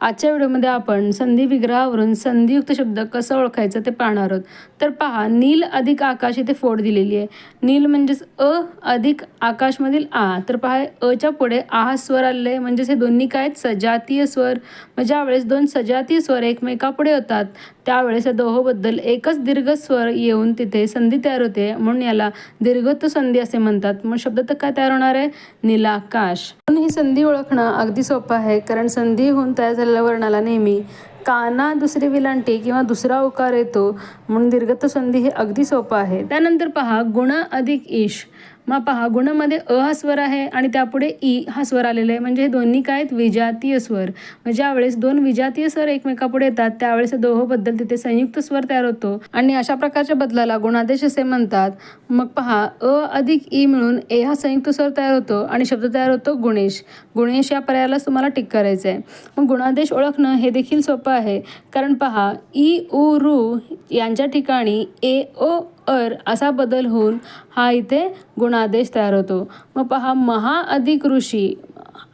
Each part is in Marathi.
आजच्या व्हिडिओमध्ये आपण संधी विग्रहावरून संधियुक्त शब्द कसं ओळखायचं ते पाहणार आहोत. तर पहा नील अधिक आकाश इथे फोड दिलेली आहे. नील म्हणजेच अ अधिक आकाशमधील आ. तर पहा अच्या पुढे आ हा स्वर आले आहे. म्हणजेच हे दोन्ही काय आहेत? सजातीय स्वर. मग ज्यावेळेस दोन सजातीय स्वर एकमेकापुढे होतात त्यावेळेस या दोहोबद्दल एकच दीर्घ स्वर येऊन तिथे संधी तयार होते. म्हणून याला दीर्घत्व संधी असे म्हणतात. मग शब्द तर काय तयार होणार आहे? नीलाकाश. म्हणून ही संधी ओळखणं अगदी सोपं आहे. कारण संधी होऊन तयार झालेल्या वर्णाला नेहमी काना दुसरी विलांटी किंवा दुसरा उकार येतो. म्हणून दीर्घत्व संधी हे अगदी सोपं आहे. त्यानंतर पहा गुण अधिक ईश. मग पहा गुणमध्ये अ हा स्वर आहे आणि त्यापुढे ई हा स्वर आलेला आहे. म्हणजे हे दोन्ही काय आहेत? विजातीय स्वर. मग ज्यावेळेस दोन विजातीय स्वर एकमेकापुढे येतात त्यावेळेस दोहोबद्दल तिथे संयुक्त स्वर तयार होतो. आणि अशा प्रकारच्या बदलाला गुणादेश असे म्हणतात. मग पहा अ अधिक ई मिळून ए हा संयुक्त स्वर तयार होतो आणि शब्द तयार होतो गुणेश. गुणेश या पर्यायालाच तुम्हाला टिक करायचं आहे मग गुणादेश ओळखणं हे देखील सोपं आहे. कारण पहा ई उ रू यांच्या ठिकाणी ए ओ अर असा बदल होऊन हा इथे गुणादेश तयार होतो. मग पहा महा अधिक ऋषी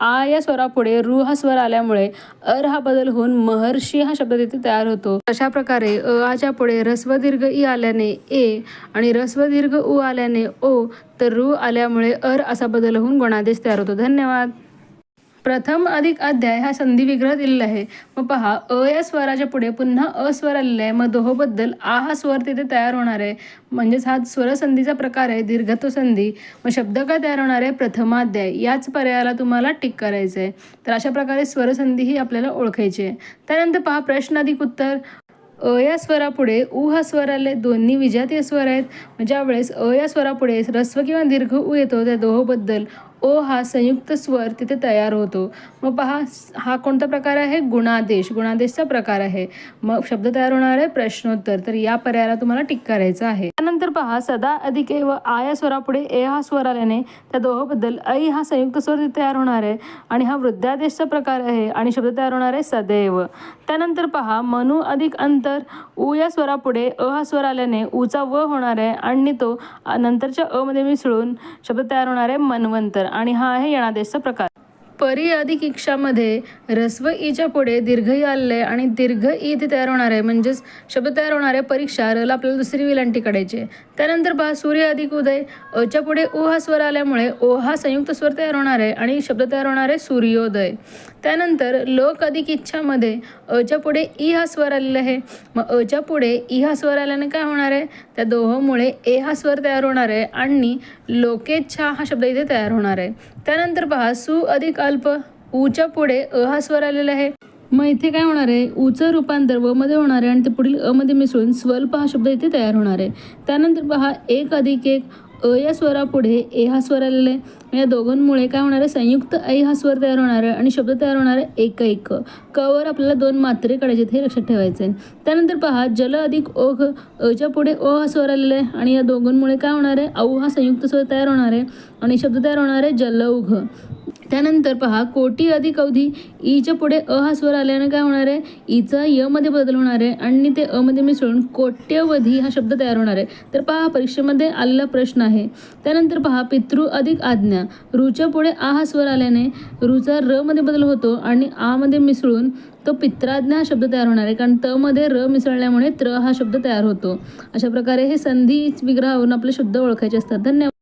आ या स्वरापुढे रु हा स्वर आल्यामुळे अर हा बदल होऊन महर्षी हा शब्द तिथे तयार होतो. अशा प्रकारे अ आच्या पुढे रस्व दीर्घ ई आल्याने ए आणि रस्व दीर्घ उ आल्याने ओ तर रु आल्यामुळे अर असा बदल होऊन गुणादेश तयार होतो. धन्यवाद. प्रथम अधिक अध्याय हा संधी विग्रह दिलेला आहे. मग पहा अ या स्वराच्या पुढे पुन्हा अ स्वर आलेला आहे. मग दोहोबद्दल आ हा स्वर तिथे तयार होणार आहे. म्हणजेच हा स्वरसंधीचा प्रकार आहे दीर्घत्व संधी. मग शब्द काय तयार होणार आहे? प्रथमाध्याय. याच पर्यायाला तुम्हाला टिक करायचं आहे. तर अशा प्रकारे स्वरसंधी ही आपल्याला ओळखायची आहे. त्यानंतर पहा प्रश्न अधिक उत्तर. अ या स्वरापुढे उ हा स्वर आले दोन्ही विजातीय स्वर आहेत. ज्यावेळेस अ या स्वरापुढे ह्रस्व किंवा दीर्घ उ येतो त्या दोहोबद्दल ओ हा संयुक्त स्वर तिथे तयार होतो. मग पहा हा कोणता प्रकार आहे? गुणादेश. गुणादेशचा प्रकार आहे. मग शब्द तयार होणार आहे प्रश्नोत्तर. तर या पर्यायाला तुम्हाला टिक करायचं आहे. त्यानंतर पहा सदा अधिक ए व आ या स्वरापुढे ए हा स्वर आल्याने त्या दोहोबद्दल ऐ हा संयुक्त स्वर तिथे तयार होणार आहे आणि हा वृद्धादेशचा प्रकार आहे आणि शब्द तयार होणार आहे सदैव. त्यानंतर पहा मनू अधिक अंतर उ या स्वरापुढे अ हा स्वर आल्याने उचा व होणार आहे आणि तो नंतरच्या अ मध्ये मिसळून शब्द तयार होणार आहे मनवंतर. आणि हा आहे यणादेशचा प्रकार. परी अधिक इक्षामध्ये रस्व ईच्या पुढे दीर्घ ई आलेलं आहे आणि दीर्घ ई इथे तयार होणार आहे म्हणजेच शब्द तयार होणार आहे परीक्षा रला आपल्याला दुसरी विलांटी काढायची आहे. त्यानंतर पहा सूर्य अधिक उदय अच्या पुढे ओ हा स्वर आल्यामुळे ओ हा संयुक्त स्वर तयार होणार आहे आणि शब्द तयार होणार आहे सूर्योदय. त्यानंतर लोक अधिक इच्छामध्ये अच्या पुढे ई हा स्वर आलेला आहे. मग अच्या पुढे ई हा स्वर आल्याने काय होणार आहे? त्या दोहोमुळे ए हा स्वर तयार होणार आहे आणि लोकेच्छा हा शब्द इथे तयार होणार आहे. त्यानंतर पहा सु अधिक अल्प ऊच्या पुढे अ हा स्वर आलेला आहे. मग इथे काय होणार आहे? ऊचं रूपांतर व मध्ये होणार आहे आणि ते पुढील अमध्ये मिसळून स्वल्प हा शब्द इथे तयार होणार आहे. त्यानंतर पहा एक अधिक एक अ या स्वरापुढे ए हा स्वर आलेला आहे. या दोघांमुळे काय होणार आहे? संयुक्त ऐ हा स्वर तयार होणार आहे आणि शब्द तयार होणार आहे एकैक. कवर आपल्याला दोन मात्रे काढायचे हे लक्षात ठेवायचे आहे त्यानंतर पहा जल अधिक ओघ. अच्या पुढे ओ हा स्वर आलेला आहे आणि या दोघांमुळे काय होणार आहे? औ हा संयुक्त स्वर तयार होणार आहे आणि शब्द तयार होणार आहे जलौघ त्यानंतर पहा कोटी अधिक अवधी ईच्या पुढे अ हा स्वर आल्याने काय होणार आहे? ईचा य मध्ये बदल होणार आहे आणि ते अ मध्ये मिसळून कोट्यवधी हा शब्द तयार होणार आहे. तर पहा परीक्षेमध्ये आलेला प्रश्न आहे. त्यानंतर पहा पितृ अधिक आज्ञा. ऋच्या पुढे आ हा स्वर आल्याने ऋचा र मध्ये बदल होतो आणि आ मध्ये मिसळून तो पित्राज्ञा हा शब्द तयार होणार आहे. कारण त मध्ये र मिसळल्यामुळे त्र हा शब्द तयार होतो. अशा प्रकारे हे संधी विग्रहावरून आपले शब्द ओळखायचे असतात. धन्यवाद.